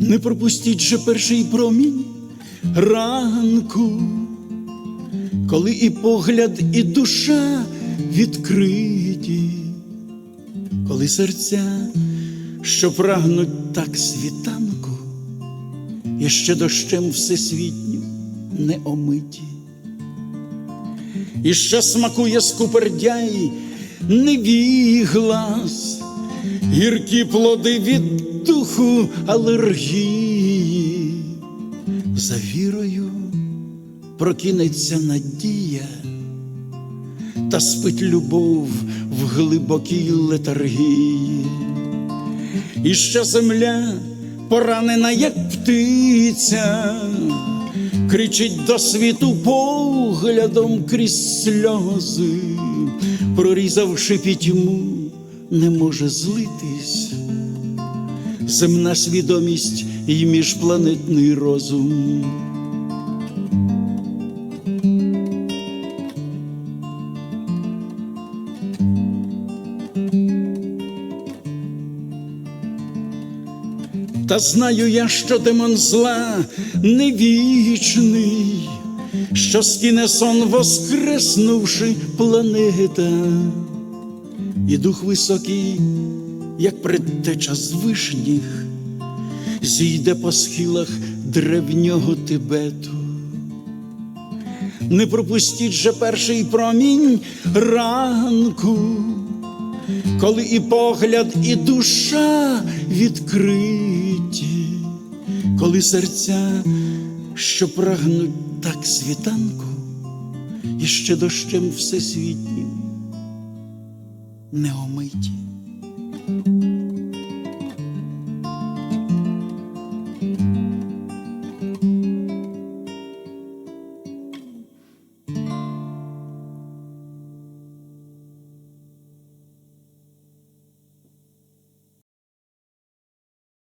Не пропустіть же перший промінь ранку, коли і погляд, і душа відкриті, коли серця, що прагнуть так світанку, і ще дощем всесвітню не омиті. І ще смакує скупердяй невій глас, гіркі плоди від духу алергії, за вірою прокинеться надія, та спить любов в глибокій летаргії, і ще земля поранена, як птиця, кричить до світу поглядом крізь сльози, прорізавши пітьму, не може злитись земна свідомість і міжпланетний розум. Та знаю я, що демон зла не вічний, що скине сон, воскреснувши планета, і дух високий, як предтеча з вишніх, зійде по схилах древнього Тибету. Не пропустіть же перший промінь ранку, коли і погляд, і душа відкриті, коли серця, що прагнуть так світанку, і ще дощем всесвітнім не омиті.